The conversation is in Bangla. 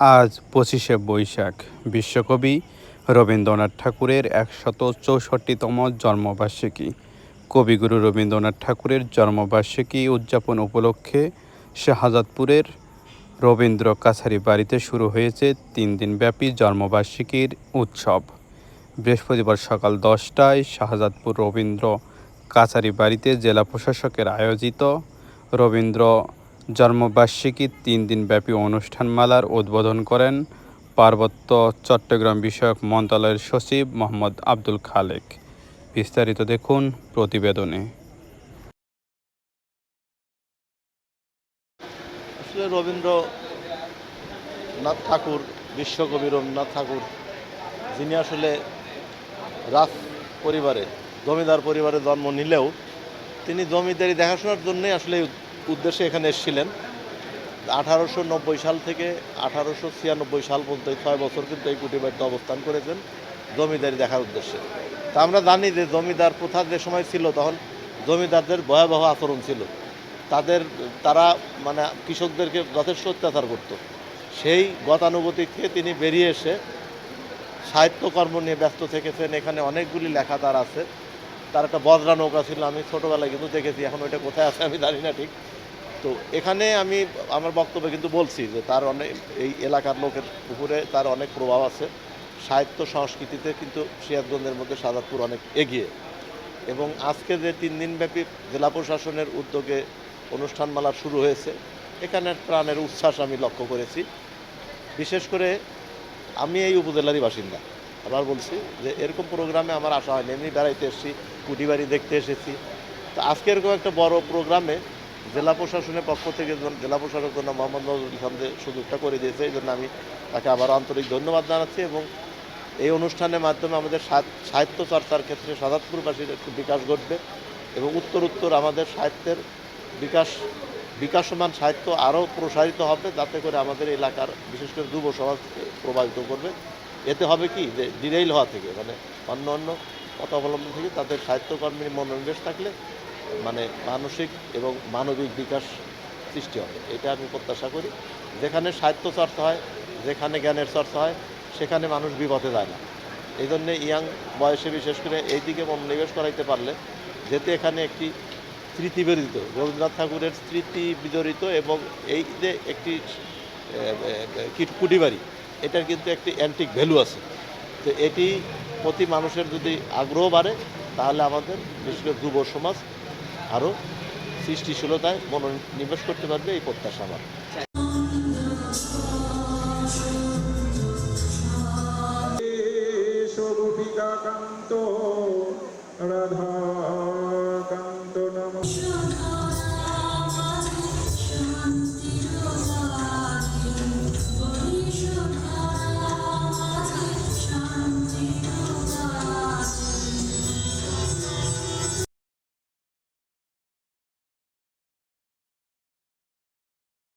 আজ পঁচিশে বৈশাখ। বিশ্বকবি রবীন্দ্রনাথ ঠাকুরের একশত চৌষট্টিতম জন্মবার্ষিকী। কবিগুরু রবীন্দ্রনাথ ঠাকুরের জন্মবার্ষিকী উদযাপন উপলক্ষে শাহজাদপুরের রবীন্দ্র কাছারি বাড়িতে শুরু হয়েছে তিন দিনব্যাপী জন্মবার্ষিকীর উৎসব। বৃহস্পতিবার সকাল দশটায় শাহজাদপুর রবীন্দ্র কাছারি বাড়িতে জেলা প্রশাসকের আয়োজিত রবীন্দ্র জন্মবার্ষিকী তিন দিনব্যাপী অনুষ্ঠানমালার উদ্বোধন করেন পার্বত্য চট্টগ্রাম বিষয়ক মন্ত্রণালয়ের সচিব মোহাম্মদ আব্দুল খালেক। বিস্তারিত দেখুন প্রতিবেদনে। রবীন্দ্রনাথ ঠাকুর, বিশ্বকবি রবীন্দ্রনাথ ঠাকুর, যিনি আসলে রাজ পরিবারে, জমিদার পরিবারে জন্ম নিলেও তিনি জমিদারি দেখাশোনার জন্যই আসলে উদ্দেশ্যে এখানে এসেছিলেন। আঠারোশো নব্বই সাল থেকে আঠারোশো ছিয়ানব্বই সাল পর্যন্ত ছয় বছর কিন্তু এই কুটিবাড়িতে অবস্থান করেছেন জমিদারি দেখার উদ্দেশ্যে। তা আমরা জানি যে জমিদার প্রথা যে সময় ছিল তখন জমিদারদের ভয়াবহ আচরণ ছিল। তাদের, তারা মানে কৃষকদেরকে যথেষ্ট অত্যাচার করত। সেই গতানুগতিক তিনি বেরিয়ে এসে সাহিত্যকর্ম নিয়ে ব্যস্ত থেকেছেন। এখানে অনেকগুলি লেখা তার আছে। তার একটা বজরা নৌকা ছিল, আমি ছোটোবেলায় কিন্তু দেখেছি, এখন ওইটা কোথায় আছে আমি জানি না ঠিক। তো এখানে আমি, আমার বক্তব্যে কিন্তু বলছি যে তার অনেক, এই এলাকার লোকের উপরে তার অনেক প্রভাব আছে। সাহিত্য সংস্কৃতিতে কিন্তু সিরাজগঞ্জের মধ্যে সাজাদপুর অনেক এগিয়ে। এবং আজকে যে তিন দিনব্যাপী জেলা প্রশাসনের উদ্যোগে অনুষ্ঠানমালা শুরু হয়েছে এখানের প্রাণের উচ্ছ্বাস আমি লক্ষ্য করেছি। বিশেষ করে আমি এই উপজেলারই বাসিন্দা। আবার বলছি যে এরকম প্রোগ্রামে আমার আসা হয়নি। এমনি বেড়াইতে এসেছি, কুটিবাড়ি দেখতে এসেছি। তো আজকে এরকম একটা বড় প্রোগ্রামে জেলা প্রশাসনের পক্ষ থেকে জেলা প্রশাসক জন্য মোহাম্মদ নজরুল ইসলাম যে সুযোগটা করে দিয়েছে এই জন্য আমি তাকে আবার আন্তরিক ধন্যবাদ জানাচ্ছি এবং এই অনুষ্ঠানের মাধ্যমে আমাদের সাহিত্য চর্চার ক্ষেত্রে সাদাতপুরবাসীর একটু বিকাশ ঘটবে এবং উত্তর উত্তর আমাদের সাহিত্যের বিকাশ বিকাশমান সাহিত্য আরও প্রসারিত হবে, যাতে করে আমাদের এলাকার বিশেষ করে যুব সমাজকে প্রভাবিত করবে। এতে হবে কি যে ডিরেইল হওয়া থেকে মানে অন্য অন্য পথ অবলম্বন থেকে তাদের সাহিত্যকর্মীর মনোনিবেশ থাকলে মানে মানসিক এবং মানবিক বিকাশ সৃষ্টি হবে। এটা আমি প্রত্যাশা করি। যেখানে সাহিত্য চর্চা হয়, যেখানে জ্ঞানের চর্চা হয়, সেখানে মানুষ বিপথে যায় না। এই জন্যে ইয়াং বয়সে বিশেষ করে এই দিকে মনোনিবেশ করাইতে পারলে যেতে এখানে একটি স্মৃতি বিজড়িত রবীন্দ্রনাথ ঠাকুরের স্মৃতি বিজড়িত এবং এই যে একটি কুটিবাড়ি এটার কিন্তু একটি অ্যান্টিক ভ্যালু আছে। তো এটি প্রতি মানুষের যদি আগ্রহ বাড়ে, তাহলে আমাদের বিশেষ করে যুব সমাজ আরও সৃষ্টিশীলতায় মনোনিবেশ করতে পারবে এই প্রত্যাশা আমার।